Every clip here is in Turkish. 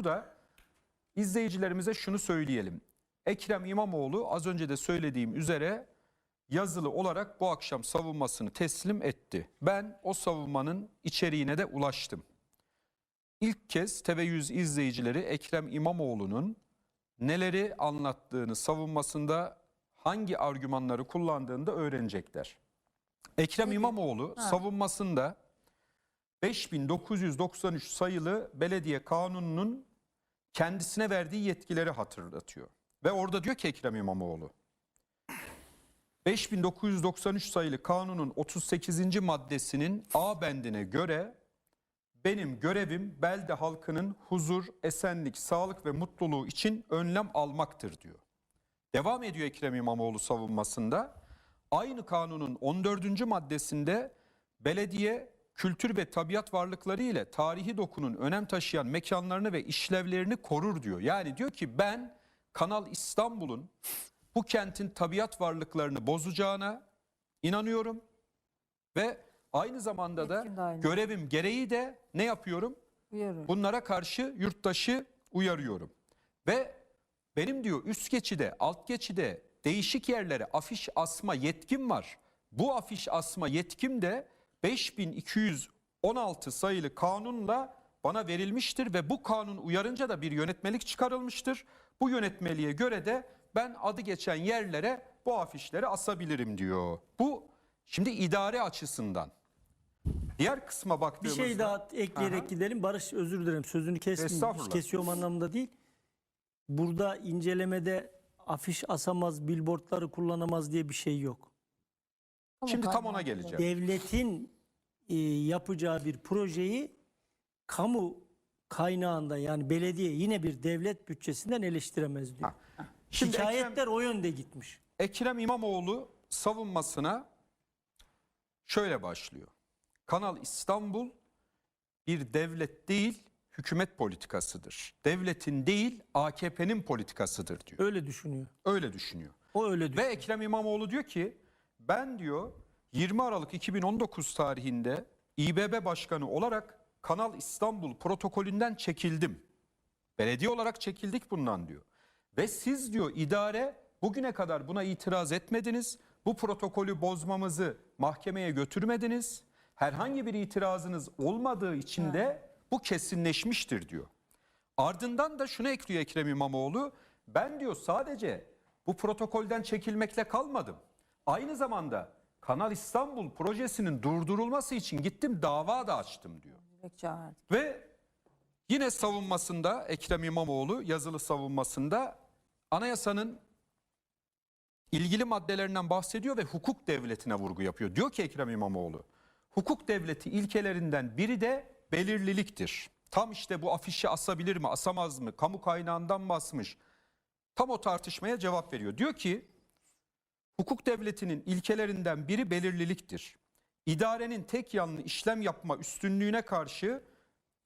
Burada izleyicilerimize şunu söyleyelim. Ekrem İmamoğlu az önce de söylediğim üzere yazılı olarak bu akşam savunmasını teslim etti. Ben o savunmanın içeriğine de ulaştım. İlk kez TV100 izleyicileri Ekrem İmamoğlu'nun neleri anlattığını savunmasında hangi argümanları kullandığını da öğrenecekler. Ekrem. İmamoğlu Ha. savunmasında 5993 sayılı belediye kanununun kendisine verdiği yetkileri hatırlatıyor. Ve orada diyor ki Ekrem İmamoğlu 5993 sayılı kanunun 38. maddesinin A bendine göre benim görevim belde halkının huzur, esenlik, sağlık ve mutluluğu için önlem almaktır diyor. Devam ediyor Ekrem İmamoğlu savunmasında. Aynı kanunun 14. maddesinde belediye kültür ve tabiat varlıkları ile tarihi dokunun önem taşıyan mekanlarını ve işlevlerini korur diyor. Yani diyor ki ben Kanal İstanbul'un bu kentin tabiat varlıklarını bozacağına inanıyorum ve aynı zamanda da aynı. görevim gereği de ne yapıyorum? Uyarı. Bunlara karşı yurttaşı uyarıyorum. Ve benim diyor üst geçide, alt geçide değişik yerlere afiş asma yetkim var. Bu afiş asma yetkim de 5216 sayılı kanunla bana verilmiştir ve bu kanun uyarınca da bir yönetmelik çıkarılmıştır. Bu yönetmeliğe göre de ben adı geçen yerlere bu afişleri asabilirim diyor. Bu şimdi idare açısından. Diğer kısma Bir baktığımızda şey daha ekleyerek Aha. gidelim. Barış özür dilerim sözünü kesmeyeyim. Kesiyorum anlamında değil. Burada incelemede afiş asamaz, billboardları kullanamaz diye bir şey yok. Şimdi tam ona geleceğim. Devletin e, yapacağı bir projeyi kamu kaynağında yani belediye yine bir devlet bütçesinden eleştiremez diyor. Ha. Şimdi Şikayetler o yönde gitmiş. Ekrem İmamoğlu savunmasına şöyle başlıyor. Kanal İstanbul bir devlet değil hükümet politikasıdır. Devletin değil AKP'nin politikasıdır diyor. Öyle düşünüyor. Öyle düşünüyor. O öyle Ve düşünüyor. Ekrem İmamoğlu diyor ki ben diyor 20 Aralık 2019 tarihinde İBB Başkanı olarak Kanal İstanbul protokolünden çekildim. Belediye olarak çekildik bundan diyor. Ve siz diyor idare bugüne kadar buna itiraz etmediniz. Bu protokolü bozmamızı mahkemeye götürmediniz. Herhangi bir itirazınız olmadığı için de bu kesinleşmiştir diyor. Ardından da şunu ekliyor Ekrem İmamoğlu. Ben diyor sadece bu protokolden çekilmekle kalmadım. Aynı zamanda Kanal İstanbul projesinin durdurulması için gittim dava da açtım diyor. Ve yine savunmasında Ekrem İmamoğlu yazılı savunmasında anayasanın ilgili maddelerinden bahsediyor ve hukuk devletine vurgu yapıyor. Diyor ki Ekrem İmamoğlu hukuk devleti ilkelerinden biri de belirliliktir. Tam işte bu afişi asabilir mi asamaz mı kamu kaynağından mı asmış tam o tartışmaya cevap veriyor. Diyor ki hukuk devletinin ilkelerinden biri belirliliktir. İdarenin tek yanlı işlem yapma üstünlüğüne karşı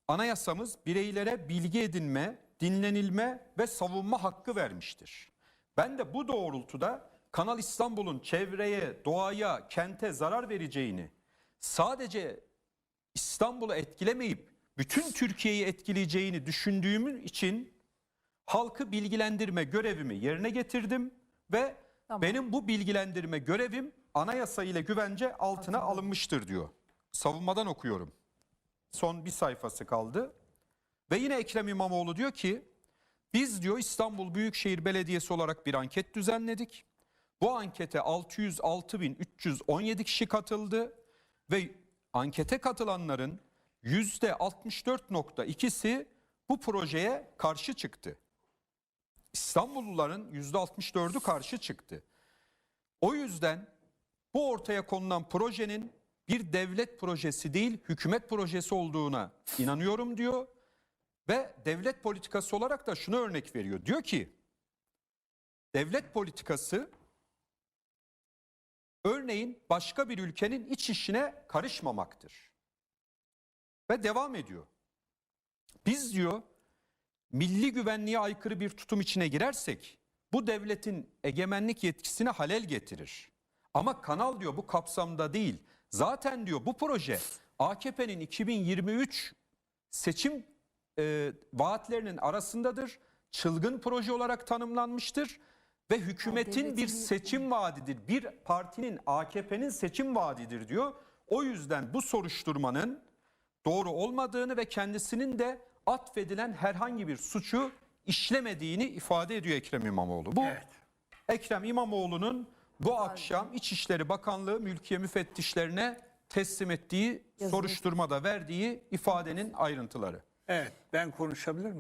anayasamız bireylere bilgi edinme, dinlenilme ve savunma hakkı vermiştir. Ben de bu doğrultuda Kanal İstanbul'un çevreye, doğaya, kente zarar vereceğini sadece İstanbul'u etkilemeyip bütün Türkiye'yi etkileyeceğini düşündüğüm için halkı bilgilendirme görevimi yerine getirdim ve Tamam. benim bu bilgilendirme görevim anayasa ile güvence altına Hatırladım. alınmıştır diyor. Savunmadan okuyorum. Son bir sayfası kaldı. Ve yine Ekrem İmamoğlu diyor ki biz diyor İstanbul Büyükşehir Belediyesi olarak bir anket düzenledik. Bu ankete 606.317 kişi katıldı ve ankete katılanların %64.2'si bu projeye karşı çıktı. İstanbulluların %64'ü karşı çıktı. O yüzden bu ortaya konulan projenin bir devlet projesi değil hükümet projesi olduğuna inanıyorum diyor. Ve devlet politikası olarak da şunu örnek veriyor. Diyor ki devlet politikası örneğin başka bir ülkenin iç işine karışmamaktır. Ve devam ediyor. Biz diyor milli güvenliğe aykırı bir tutum içine girersek bu devletin egemenlik yetkisine halel getirir. Ama kanal diyor bu kapsamda değil. Zaten diyor bu proje AKP'nin 2023 seçim e, vaatlerinin arasındadır. Çılgın proje olarak tanımlanmıştır ve hükümetin bir seçim vaadidir. Bir partinin AKP'nin seçim vaadidir diyor. O yüzden bu soruşturmanın doğru olmadığını ve kendisinin de atfedilen herhangi bir suçu işlemediğini ifade ediyor Ekrem İmamoğlu. Bu Ekrem İmamoğlu'nun bu akşam İçişleri Bakanlığı mülkiye müfettişlerine teslim ettiği soruşturmada verdiği ifadenin ayrıntıları. Evet ben konuşabilir miyim?